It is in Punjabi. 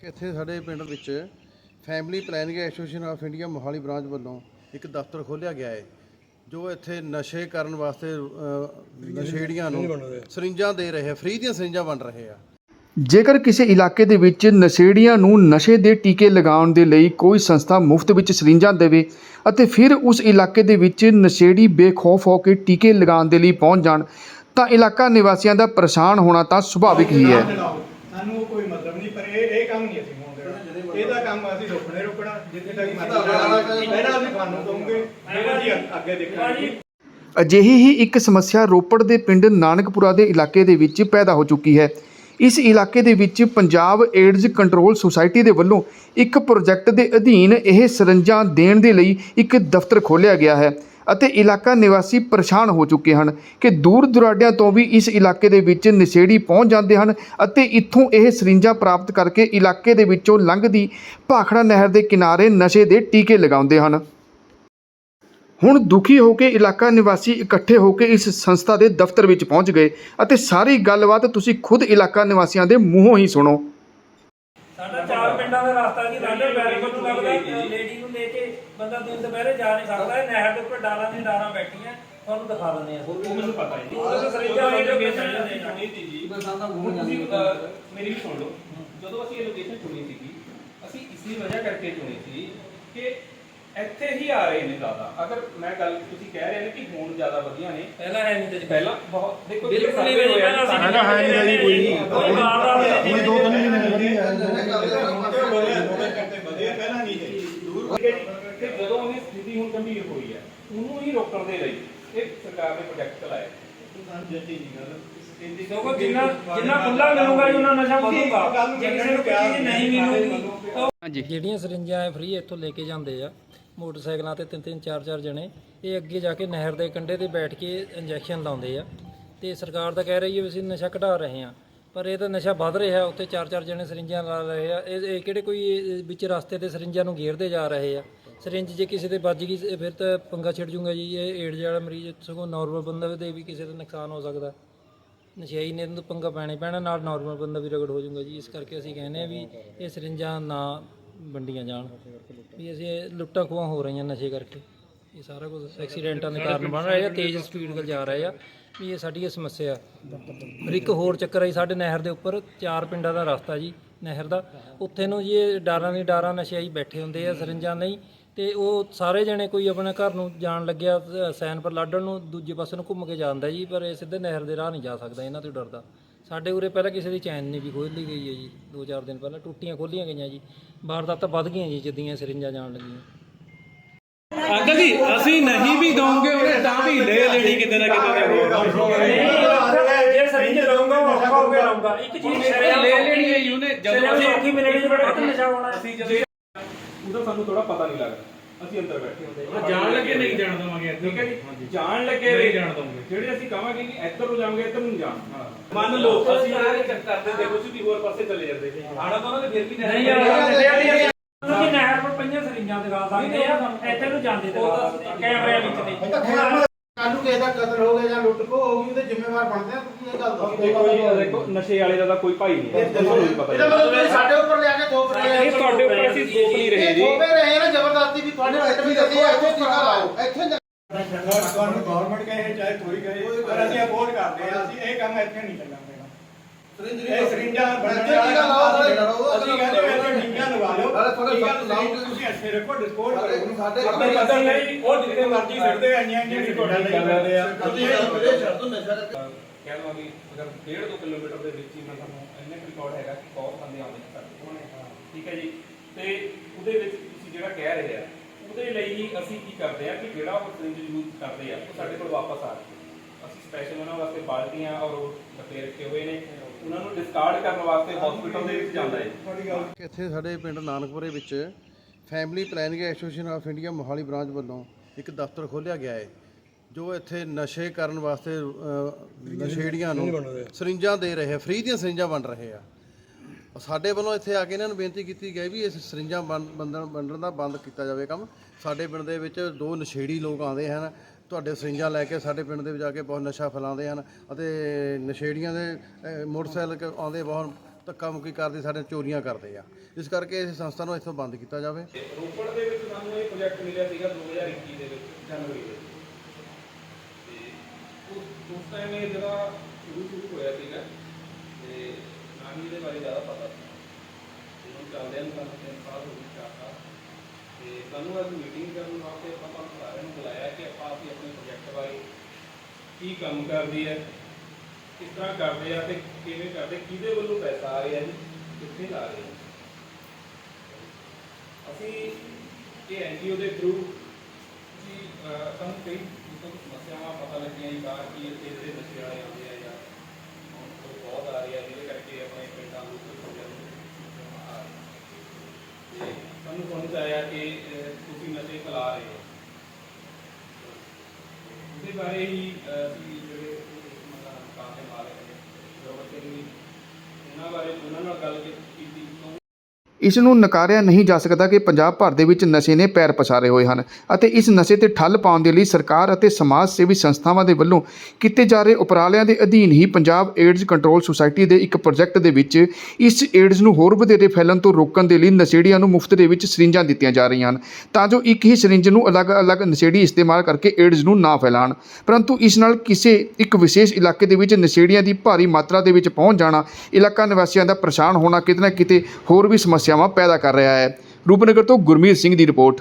ਇੱਥੇ ਸਾਡੇ ਪਿੰਡ ਵਿੱਚ family planning association of India Mohali branch ਵੱਲੋਂ ਇੱਕ ਦਫ਼ਤਰ ਖੋਲ੍ਹਿਆ ਗਿਆ ਹੈ ਜੋ ਇੱਥੇ ਨਸ਼ੇ ਕਰਨ ਵਾਸਤੇ ਅ, ਨਸ਼ੇੜੀਆਂ ਨੂੰ ਸਰਿੰਜਾਂ ਦੇ ਰਹੇ ਫ੍ਰੀ ਦੀਆਂ ਸਰਿੰਜਾਂ ਵੰਡ ਰਹੇ ਆ। ਜੇਕਰ ਕਿਸੇ ਇਲਾਕੇ ਦੇ ਵਿੱਚ ਨਸ਼ੇੜੀਆਂ ਨੂੰ ਨਸ਼ੇ ਦੇ ਟੀਕੇ ਲਗਾਉਣ ਦੇ ਲਈ ਕੋਈ ਸੰਸਥਾ ਮੁਫਤ ਵਿੱਚ ਸਰਿੰਜਾਂ ਦੇਵੇ ਅਤੇ ਫਿਰ ਉਸ ਇਲਾਕੇ ਦੇ ਵਿੱਚ ਨਸ਼ੇੜੀ ਬੇਖੌਫ ਹੋ ਕੇ ਟੀਕੇ ਲਗਾਉਣ ਦੇ ਲਈ ਪਹੁੰਚ ਜਾਣ ਤਾਂ ਇਲਾਕਾ ਨਿਵਾਸੀਆਂ ਦਾ ਪਰੇਸ਼ਾਨ ਹੋਣਾ ਤਾਂ ਸੁਭਾਵਿਕ ਹੀ ਹੈ। ਸਾਨੂੰ ਕੋਈ ਮਤਲਬ ਨਹੀਂ ਪਰ ਇਹ ਇਹ ਕੰਮ ਨਹੀਂ ਅਸੀਂ ਹੋਣ ਦੇਣਾ ਇਹਦਾ ਕੰਮ ਅਸੀਂ ਰੋਕਣੇ ਰੋਕਣਾ। ਜਿੱਥੇ ਤੱਕ ਮਰਜ਼ੀ ਪਹਿਲਾਂ ਅਸੀਂ ਤੁਹਾਨੂੰ ਕਹੋਗੇ ਫਿਰ ਅਸੀਂ ਅੱਗੇ ਦੇਖਾਂਗੇ ਅਜਿਹੀ ਹੀ ਇੱਕ ਸਮੱਸਿਆ ਰੋਪੜ ਦੇ ਪਿੰਡ ਨਾਨਕਪੁਰਾ ਦੇ ਇਲਾਕੇ ਦੇ ਵਿੱਚ ਪੈਦਾ ਹੋ ਚੁੱਕੀ ਹੈ। ਇਸ ਇਲਾਕੇ ਦੇ ਵਿੱਚ ਪੰਜਾਬ ਏਡਜ਼ ਕੰਟਰੋਲ ਸੁਸਾਇਟੀ ਦੇ ਵੱਲੋਂ ਇੱਕ ਪ੍ਰੋਜੈਕਟ ਦੇ ਅਧੀਨ ਇਹ ਸਰੰਜਾਂ ਦੇਣ ਦੇ ਲਈ ਇੱਕ ਦਫ਼ਤਰ ਖੋਲ੍ਹਿਆ ਗਿਆ ਹੈ। ਅਤੇ ਇਲਾਕਾ ਨਿਵਾਸੀ ਪਰੇਸ਼ਾਨ ਹੋ ਚੁੱਕੇ ਹਨ ਕਿ ਦੂਰ ਦੁਰਾਡਿਆਂ ਤੋਂ ਵੀ ਇਸ ਇਲਾਕੇ ਦੇ ਵਿੱਚ ਨਸ਼ੇੜੀ ਪਹੁੰਚ ਜਾਂਦੇ ਹਨ ਅਤੇ ਇੱਥੋਂ ਇਹ ਸਰਿੰਜਾਂ ਪ੍ਰਾਪਤ ਕਰਕੇ ਇਲਾਕੇ ਦੇ ਵਿੱਚੋਂ ਲੰਘਦੀ ਭਾਖੜਾ ਨਹਿਰ ਦੇ ਕਿਨਾਰੇ ਨਸ਼ੇ ਦੇ ਟੀਕੇ ਲਗਾਉਂਦੇ ਹਨ। ਹੁਣ ਦੁਖੀ ਹੋ ਕੇ ਇਲਾਕਾ ਨਿਵਾਸੀ ਇਕੱਠੇ ਹੋ ਕੇ ਇਸ ਸੰਸਥਾ ਦੇ ਦਫ਼ਤਰ ਵਿੱਚ ਪਹੁੰਚ ਗਏ ਅਤੇ ਸਾਰੀ ਗੱਲਬਾਤ ਤੁਸੀਂ ਖੁਦ ਇਲਾਕਾ ਨਿਵਾਸੀਆਂ ਦੇ ਮੂੰਹੋਂ ਹੀ ਸੁਣੋ। ਸਾਡਾ ਪਿੰਡਾਂ ਦਾ ਰਸਤਾ ਜੀ ਸਾਡੇ ਬੈਰੀਕੇਡ ਨੂੰ ਲੱਗਦਾ ਲੇਡੀ ਨੂੰ ਲੈ ਕੇ ਬੰਦਾ ਦਿਨ ਦੁਪਹਿਰੇ ਜਾ ਨਹੀਂ ਸਕਦਾ ਇਹ ਨਹਿਰ ਦੇ ਉੱਪਰ ਡਾਲਾਂ ਦੀ ਡਾਰਾਂ ਬੈਠੀਆਂ ਤੁਹਾਨੂੰ ਦਿਖਾ ਦਿੰਦੇ ਆ ਉਹ ਮੈਨੂੰ ਪਤਾ ਹੈ ਜੀ ਉਹ ਸਰੀਜਾ ਇਹ ਲੋਕੇਸ਼ਨ ਚੁਣੀ ਸੀ ਜੀ। ਹੁਣ ਤੁਸੀਂ ਅਹ, ਮੇਰੀ ਵੀ ਸੁਣ ਲਓ। ਜਦੋਂ ਅਸੀਂ ਇਹ ਲੋਕੇਸ਼ਨ ਚੁਣੀ ਸੀਗੀ ਅਸੀਂ ਇਸੇ ਵਜ੍ਹਾ ਕਰਕੇ ਚੁਣੀ ਸੀ ਕਿ ਇੱਥੇ ਹੀ ਆ ਰਹੇ ਨੇ ਜ਼ਿਆਦਾ। ਅਗਰ ਮੈਂ ਗੱਲ ਤੁਸੀਂ ਕਹਿ ਰਹੇ ਨੇ ਕਿ ਹੁਣ ਜ਼ਿਆਦਾ ਵਧੀਆ ਨੇ। ਪਹਿਲਾਂ ਹੈ ਨਹੀਂ ਤੇ ਪਹਿਲਾਂ ਬਹੁਤ ਦੇਖੋ ਬਿਲਕੁਲ ਨਹੀਂ ਪਹਿਲਾਂ ਸਾਡਾ ਹੈ ਨਹੀਂ ਕੋਈ ਕੋਈ ਨਹੀਂ ਦੋ ਤਿੰਨ ਮਹੀਨੇ ਨਹੀਂ ਹੈ। ਜੀ ਤੇ ਜਦੋਂ ਉਹਦੀ ਸਥਿਤੀ ਹੁਣ ਗੰਭੀਰ ਹੋਈ ਹੈ ਉਹਨੂੰ ਹੀ ਰੋਕਣ ਦੇ ਲਈ ਇਹ ਸਰਕਾਰ ਨੇ ਪ੍ਰੋਜੈਕਟ ਚਲਾਇਆ। ਦੇਖੋ ਜਿੰਨਾ ਜਿੰਨਾ ਖੁੱਲਾ ਮਿਲੂਗਾ ਜੀ ਉਹਨਾਂ ਨਸ਼ਾ ਵਧੂਗਾ ਜੇ ਕਿਸੇ ਨੂੰ ਕੋਈ ਚੀਜ਼ ਨਹੀਂ ਮਿਲੂਗੀ ਤਾਂ ਹਾਂਜੀ। ਜਿਹੜੀਆਂ ਸਰਿੰਜਾਂ ਐ ਫ੍ਰੀ ਇੱਥੋਂ ਲੈ ਕੇ ਜਾਂਦੇ ਆ ਮੋਟਰਸਾਈਕਲਾਂ ਤੇ ਤਿੰਨ ਤਿੰਨ ਚਾਰ ਚਾਰ ਜਣੇ ਇਹ ਅੱਗੇ ਜਾ ਕੇ ਨਹਿਰ ਦੇ ਕੰਢੇ ਤੇ ਬੈਠ ਕੇ ਇੰਜੈਕਸ਼ਨ ਲਾਉਂਦੇ ਆ। ਤੇ ਸਰਕਾਰ ਤਾਂ ਕਹਿ ਰਹੀ ਹੈ ਵੀ ਅਸੀਂ ਨਸ਼ਾ ਘਟਾ ਰਹੇ ਹਾਂ। ਪਰ ਇਹ ਤਾਂ ਨਸ਼ਾ ਵੱਧ ਰਿਹਾ, ਉੱਥੇ ਚਾਰ ਚਾਰ ਜਣੇ ਸਰਿੰਜਾਂ ਲਾ ਰਹੇ ਆ। ਇਹ ਇਹ ਕਿਹੜੇ ਕੋਈ ਵਿੱਚ ਰਸਤੇ ਤੇ ਸਰਿੰਜਾਂ ਨੂੰ ਘੇਰਦੇ ਜਾ ਰਹੇ ਆ। ਸਰਿੰਜ ਜੇ ਕਿਸੇ ਤੇ ਵੱਜ ਗਈ ਫਿਰ ਤਾਂ ਪੰਗਾ ਛਿੜ ਜੂਗਾ ਜੀ। ਇਹ ਏਡਜ਼ ਵਾਲਾ ਮਰੀਜ਼, ਸਗੋਂ ਨਾਰਮਲ ਬੰਦਾ ਦੇ ਵੀ ਕਿਸੇ ਦਾ ਨੁਕਸਾਨ ਹੋ ਸਕਦਾ। ਨਸ਼ਈ ਨੇ ਤਾਂ ਪੰਗਾ ਪੈਣਾ ਪੈਣਾ, ਨਾਲ ਨਾਰਮਲ ਬੰਦਾ ਵੀ ਰਗੜ ਹੋ ਜਾਊਗਾ ਜੀ। ਇਸ ਕਰਕੇ ਅਸੀਂ ਕਹਿੰਦੇ ਆ ਵੀ ਇਹ ਸਰਿੰਜਾਂ ਨਾ ਵੰਡੀਆਂ ਜਾਣ। ਵੀ ਅਸੀਂ ਇਹ ਲੁੱਟਾਂ ਖੋਹਾਂ ਹੋ ਰਹੀਆਂ ਨਸ਼ੇ ਕਰਕੇ। ਇਹ ਸਾਰਾ ਕੁਝ ਐਕਸੀਡੈਂਟਾਂ ਦੇ ਕਾਰਨ ਬਣ ਰਿਹਾ ਤੇਜ਼ ਸਪੀਡ ਨਾਲ ਜਾ ਰਹੇ ਆ। ਵੀ ਇਹ ਸਾਡੀ ਇਹ ਸਮੱਸਿਆ ਫਿਰ ਇੱਕ ਹੋਰ ਚੱਕਰ ਹੈ ਸਾਡੇ ਨਹਿਰ ਦੇ ਉੱਪਰ ਚਾਰ ਪਿੰਡਾਂ ਦਾ ਰਸਤਾ ਜੀ, ਨਹਿਰ ਦਾ। ਉੱਥੇ ਨੂੰ ਜੀ ਇਹ ਡਾਰਾਂ ਦੀ ਡਾਰਾਂ ਨਸ਼ਿਆਈ ਬੈਠੇ ਹੁੰਦੇ ਆ, ਸਰਿੰਜਾਂ ਨਹੀਂ। ਤੇ ਉਹ ਸਾਰੇ ਜਣੇ ਕੋਈ ਆਪਣੇ ਘਰ ਨੂੰ ਜਾਣ ਲੱਗਿਆ ਸੈਨ ਪਰ ਲਾਡਣ ਨੂੰ, ਦੂਜੇ ਪਾਸੇ ਨੂੰ ਘੁੰਮ ਕੇ ਜਾਂਦਾ ਜੀ, ਪਰ ਇਹ ਸਿੱਧੇ ਨਹਿਰ ਦੇ ਰਾਹ ਨਹੀਂ ਜਾ ਸਕਦਾ ਇਹਨਾਂ ਤੋਂ ਡਰਦਾ। ਸਾਡੇ ਉਰੇ ਪਹਿਲਾਂ ਕਿਸੇ ਦੀ ਚੈਨ ਨਹੀਂ ਵੀ ਖੋਲ੍ਹੀ ਗਈ ਹੈ ਜੀ, ਦੋ ਚਾਰ ਦਿਨ ਪਹਿਲਾਂ ਟੁੱਟੀਆਂ ਖੋਲੀਆਂ ਗਈਆਂ ਜੀ। ਵਾਰਦਾਤਾਂ ਵੱਧ ਗਈਆਂ ਜੀ ਜਿੱਦੀਆਂ ਸਰਿੰਜਾਂ ਜਾਣ ਲੱਗੀਆਂ। ਅੰਕਲ ਜੀ ਅਸੀਂ ਨਹੀਂ ਵੀ ਦਵਾਂਗੇ ਉਹਨੇ ਤਾਂ ਵੀ ਲੈ ਲੈਣੀ ਕਿਤੇ ਨਾ ਕਿਤੇ ਜੇ ਸਰਿੰਜ ਲਾਉਂਗਾ ਉਹ ਔਖਾ ਹੋ ਕੇ ਲਾਉਂਗਾ ਇੱਕ ਚੀਜ਼ ਲੈ ਲੈਣੀ ਹੈ ਜੀ ਉਹਨੇ ਜਦੋਂ ਅਸੀਂ ਔਖੀ ਮਿਲਣੀ ਜੀ ਬੜਾ ਨਸ਼ਾ ਹੋਣਾ ਅਸੀਂ ਜਦੋਂ ਉਹਦਾ ਸਾਨੂੰ ਥੋੜਾ ਪਤਾ ਨਹੀਂ ਲੱਗਦਾ। ਅਸੀਂ ਅੰਦਰ ਬੈਠੇ ਹੁੰਦੇ ਜਾਣ ਲੱਗੇ ਨਹੀਂ ਜਾਣ ਦਵਾਂਗੇ ਠੀਕ ਹੈ ਜੀ? ਜਾਣ ਲੱਗੇ ਨਹੀਂ ਜਾਣ ਦਵਾਂਗੇ। ਜਿਹੜੇ ਅਸੀਂ ਕਹਾਂਗੇ ਕਿ ਇੱਧਰ ਨੂੰ ਜਾਵਾਂਗੇ ਇੱਧਰ ਨੂੰ ਜਾਣ। ਮੰਨ ਲਓ ਅਸੀਂ ਇਹ ਕਰਦੇ ਦੇਖੋ ਸੀ ਹੋਰ ਪਾਸੇ ਚਲੇ ਜਾਂਦੇ। ਆਣਾ ਤਾਂ ਉਹਨਾਂ ਦੇ ਫਿਰ ਵੀ ਨਹੀਂ ਯਾਰ ਪਈਆਂ ਸਰਿੰਜਾਂ ਦਿਖਾ ਸਕਦੇ ਆ। ਇੱਥੇ ਨੂੰ ਜਾਂਦੇ ਦਿਖਾ ਸਕਦੇ ਆ, ਕੈਮਰਿਆਂ ਵਿੱਚ ਨਹੀਂ ਕੱਲੂ ਕਿਸੇ ਦਾ ਕਤਲ ਹੋ ਗਿਆ ਜਾਂ ਲੁੱਟ ਖੋ ਹੋ ਗਈ ਉਹਦੇ ਜ਼ਿੰਮੇਵਾਰ ਬਣਦੇ ਆ ਤੁਸੀਂ ਇਹ ਗੱਲ ਦੱਸੋ। ਦੇਖੋ ਜੀ ਦੇਖੋ ਨਸ਼ੇ ਵਾਲੇ ਦਾ ਤਾਂ ਕੋਈ ਭਾਈ ਨਹੀਂ ਹੈ ਤੁਹਾਨੂੰ ਵੀ ਪਤਾ ਇਹਦਾ ਹੀ ਮਤਲਬ ਤੁਸੀਂ ਸਾਡੇ ਉੱਪਰ ਲਿਆ ਕੇ ਥੋਪ ਰਹੇ ਇਹ ਤੁਹਾਡੇ ਉੱਪਰ ਅਸੀਂ ਥੋਪ ਨਹੀਂ ਰਹੇ ਜੀ। ਥੋਪੇ ਰਹੇ ਨਾ ਜ਼ਬਰਦਸਤੀ ਵੀ ਤੁਹਾਡੇ ਇੱਥੇ ਵੀ ਦੱਸੋ ਇੱਥੇ ਟੀਕਾ ਲਾਓ। ਇੱਥੇ ਤੁਹਾਨੂੰ ਗਵਰਨਮੈਂਟ ਕਹੇ ਚਾਹੇ ਕੋਈ ਕਹੇ ਪਰ ਅਸੀਂ ਅਪੋਜ਼ ਕਰਦੇ ਆ ਅਸੀਂ ਇਹ ਕੰਮ ਇੱਥੇ ਨਹੀਂ ਚੱਲਣਾ ਇਹ ਸਰਿੰਜਾਂ ਬਣਨ ਵਾਲਾ ਅਸੀਂ ਕਹਿੰਦੇ ਵੀ ਇੱਥੇ ਟੀਕਾ ਲਗਾ ਲਓ। ਟੀਕਾ ਤੁਸੀਂ ਤੁਸੀਂ ਅੱਛੇ ਰੱਖੋ ਡਿਸਪੋਜ਼ ਕਰੋ ਸਾਡੇ ਆਪਣੇ ਕਦਰ ਲਈ ਉਹ ਜਿੱਥੇ ਮਰਜ਼ੀ ਫਿਰਦੇ ਆ ਇੰਨੀਆਂ ਇੰਨੀਆਂ ਤੁਹਾਡਾ ਲਈ ਕਰਦੇ। ਆ। ਅਸੀਂ ਇਹ ਕਰੇ ਛੱਡ ਦੋ ਨਸ਼ਾ ਕਰਕੇ ਕਹਿ ਲਵਾਂ ਵੀ ਅਗਰ 1.5 2 ਕਿਲੋਮੀਟਰ ਦੇ ਵਿੱਚ ਹੀ ਮੈਂ ਤੁਹਾਨੂੰ ਇੰਨੇ ਰਿਕਾਰਡ ਹੈਗਾ ਕਿ ਬਹੁਤ ਬੰਦੇ ਆਉਂਦੇ ਨੇ ਸਾਡੇ ਕੋਲ ਠੀਕ ਹੈ ਜੀ। ਤੇ ਉਹਦੇ ਵਿੱਚ ਤੁਸੀਂ ਜਿਹੜਾ ਕਹਿ ਰਹੇ ਆ ਉਹਦੇ ਲਈ ਅਸੀਂ ਕੀ ਕਰਦੇ ਆ ਕਿ ਜਿਹੜਾ ਉਹ ਫਰਿੰਜ ਯੂਜ਼ ਕਰਦੇ ਆ ਉਹ ਸਾਡੇ ਕੋਲ ਵਾਪਸ ਆ ਜਾਵੇ। ਅਸੀਂ ਸਪੈਸ਼ਲ ਉਹਨਾਂ ਵਾਸਤੇ ਬਾਲਟੀਆਂ ਔਰ ਉਹ ਡੱਬੇ ਰੱਖੇ ਹੋਏ ਨੇ। ਉਹਨਾਂ ਨੂੰ ਡਿਸਕਾਰਡ ਕਰਨ ਵਾਸਤੇ ਹਸਪੀਟਲ ਦੇ ਵਿੱਚ ਜਾਂਦਾ ਹੈ। ਇੱਥੇ ਸਾਡੇ ਪਿੰਡ ਨਾਨਕਪੁਰੇ ਵਿੱਚ family planning association of India Mohali branch ਵੱਲੋਂ ਇੱਕ ਦਫ਼ਤਰ ਖੋਲ੍ਹਿਆ ਗਿਆ ਹੈ ਜੋ ਇੱਥੇ ਨਸ਼ੇ ਕਰਨ ਵਾਸਤੇ ਨਸ਼ੇੜੀਆਂ ਨੂੰ ਸਰਿੰਜਾਂ ਦੇ ਰਹੇ ਆ ਫ੍ਰੀ ਦੀਆਂ ਸਰਿੰਜਾਂ ਵੰਡ ਰਹੇ ਆ। ਸਾਡੇ ਵੱਲੋਂ ਇੱਥੇ ਆ ਕੇ ਇਹਨਾਂ ਨੂੰ ਬੇਨਤੀ ਕੀਤੀ ਗਈ ਵੀ ਇਸ ਸਰਿੰਜਾਂ ਵੰਡਣ ਵੰਡਣ ਦਾ ਬੰਦ ਕੀਤਾ ਜਾਵੇ ਕੰਮ। ਸਾਡੇ ਪਿੰਡ ਦੇ ਵਿੱਚ ਦੋ ਨਸ਼ੇੜੀ ਲੋਕ ਆਉਂਦੇ ਹਨ ਤੁਹਾਡੇ ਸਰਿੰਜਾਂ ਲੈ ਕੇ ਸਾਡੇ ਪਿੰਡ ਦੇ ਵਿੱਚ ਆ ਕੇ ਬਹੁਤ ਨਸ਼ਾ ਫੈਲਾਉਂਦੇ ਹਨ ਅਤੇ ਨਸ਼ੇੜੀਆਂ ਦੇ ਅ, ਮੋਟਰਸਾਈਕਲ ਕ- ਆਉਂਦੇ ਬਹੁਤ ਧੱਕਾ ਮੁੱਕੀ ਕਰਦੇ ਸਾਡੇ ਚੋਰੀਆਂ ਕਰਦੇ ਆ। ਇਸ ਕਰਕੇ ਇਸ ਸੰਸਥਾ ਨੂੰ ਇੱਥੋਂ ਬੰਦ ਕੀਤਾ ਜਾਵੇ। ਰੋਪੜ ਦੇ ਵਿੱਚ ਸਾਨੂੰ ਇਹ ਪ੍ਰੋਜੈਕਟ ਮਿਲਿਆ ਸੀਗਾ 2021 ਦੇ ਵਿੱਚ ਜਨਵਰੀ ਦੇ। ਵਿੱਚ। ਤੇ ਉਸ ਉਸ ਟਾਈਮ ਇਹ ਜਿਹੜਾ ਸ਼ੁਰੂ ਸ਼ੁਰੂ ਹੋਇਆ ਸੀਗਾ ਤੇ ਨਾ ਹੀ ਇਹਦੇ ਬਾਰੇ ਜ਼ਿਆਦਾ ਪਤਾ ਸੀ। ਇਹਨੂੰ ਚੱਲਦਿਆਂ ਨੂੰ ਸਾਨੂੰ ਤਿੰਨ ਸਾਲ ਹੋ ਗਏ ਚਾਰ ਸਾਲ। ਤੇ ਸਾਨੂੰ ਅੱਜ ਮੀਟਿੰਗ ਕਰਨ ਵਾਸਤੇ ਆਪਾਂ ਤੁਹਾਨੂੰ ਸਾਰਿਆਂ ਨੂੰ ਬੁਲਾਇਆ ਕਿ ਆਪਾਂ ਅਸੀਂ ਕੀ ਕੰਮ ਕਰਦੀ ਹੈ, ਕਿਸ ਤਰ੍ਹਾਂ ਕਰਦੇ ਆ ਤੇ ਕਿਵੇਂ ਕਰਦੇ, ਕਿਹਦੇ ਵੱਲੋਂ ਪੈਸਾ ਆ ਰਿਹਾ ਜੀ, ਕਿੱਥੇ ਲਾ ਰਹੇ ਅਸੀਂ ਇਹ ਐਨਜੀਓ ਦੇ ਥਰੂ ਜੀ ਸਾਨੂੰ ਕਈ ਜਿੱਥੋਂ ਸਮੱਸਿਆਵਾਂ ਪਤਾ ਲੱਗੀਆਂ ਜੀ, ਬਾਹਰ ਕੀ ਇੱਥੇ ਜਿਹੜੇ ਨਸ਼ੇ ਵਾਲੇ ਆਉਂਦੇ ਆ ਜਾਂ ਹੁਣ ਬਹੁਤ ਆ ਰਹੇ ਜਿਹਦੇ ਕਰਕੇ ਆਪਣੇ ਪਿੰਡਾਂ ਨੂੰ ਕੋਈ ਸਮੱਸਿਆ ਆ ਰਹੀ। ਸਾਨੂੰ ਸਮਝ ਆਇਆ ਕਿ ਤੁਸੀਂ ਨਸ਼ੇ ਫੈਲਾ ਰਹੇ ਹੋ। ਉਹਦੇ ਬਾਰੇ ਹੀ ਅਸੀਂ ਜਿਹੜੇ ਮਤਲਬ ਦੁਕਾਨ ਮਾਲਕ ਨੇ ਗੌਰਵ ਸਿੰਘ ਜੀ ਉਹਨਾਂ ਬਾਰੇ ਉਹਨਾਂ ਨਾਲ ਗੱਲ ਕੀਤੀ ਤੋਂ ਇਸ ਨੂੰ ਨਕਾਰਿਆ ਨਹੀਂ ਜਾ ਸਕਦਾ ਕਿ ਪੰਜਾਬ ਭਰ ਦੇ ਵਿੱਚ ਨਸ਼ੇ ਨੇ ਪੈਰ ਪਸਾਰੇ ਹੋਏ ਹਨ ਅਤੇ ਇਸ ਨਸ਼ੇ ਤੇ ਠੱਲ ਪਾਉਣ ਦੇ ਲਈ ਸਰਕਾਰ ਅਤੇ ਸਮਾਜ ਸੇਵੀ ਸੰਸਥਾਵਾਂ ਦੇ ਵੱਲੋਂ ਕੀਤੇ ਜਾ ਰਹੇ ਉਪਰਾਲਿਆਂ ਦੇ ਅਧੀਨ ਹੀ ਪੰਜਾਬ ਏਡਜ਼ ਕੰਟਰੋਲ ਸੁਸਾਇਟੀ ਦੇ ਇੱਕ ਪ੍ਰੋਜੈਕਟ ਦੇ ਵਿੱਚ ਇਸ ਏਡਜ਼ ਨੂੰ ਹੋਰ ਵਧੇਰੇ ਫੈਲਣ ਤੋਂ ਰੋਕਣ ਦੇ ਲਈ ਨਸ਼ੇੜੀਆਂ ਨੂੰ ਮੁਫਤ ਦੇ ਵਿੱਚ ਸਰਿੰਜਾਂ ਦਿੱਤੀਆਂ ਜਾ ਰਹੀਆਂ ਹਨ। ਤਾਂ ਜੋ ਇੱਕ ਹੀ ਸਰਿੰਜ ਨੂੰ ਅਲੱਗ-ਅਲੱਗ ਨਸ਼ੇੜੀ ਇਸਤੇਮਾਲ ਕਰਕੇ ਏਡਜ਼ ਨੂੰ ਨਾ ਫੈਲਾਣ ਪਰੰਤੂ ਇਸ ਨਾਲ ਕਿਸੇ ਇੱਕ ਵਿਸ਼ੇਸ਼ ਇਲਾਕੇ ਦੇ ਵਿੱਚ ਨਸ਼ੇੜੀਆਂ ਦੀ ਭਾਰੀ ਮਾਤਰਾ ਦੇ ਵਿੱਚ ਪਹੁੰਚ ਜਾਣਾ, ਇਲਾਕਾ ਨਿਵਾਸੀਆਂ ਦਾ ਪਰੇਸ਼ਾਨ ਹੋਣਾ, ਕਿਤੇ ਨਾ ਕਿਤੇ ਹੋਰ ਵੀ ਸਮੱਸਿਆ ਸਮੱਸਿਆਵਾਂ ਪੈਦਾ ਕਰ ਰਿਹਾ ਹੈ। ਰੂਪਨਗਰ ਤੋਂ ਗੁਰਮੀਤ ਸਿੰਘ ਦੀ ਰਿਪੋਰਟ।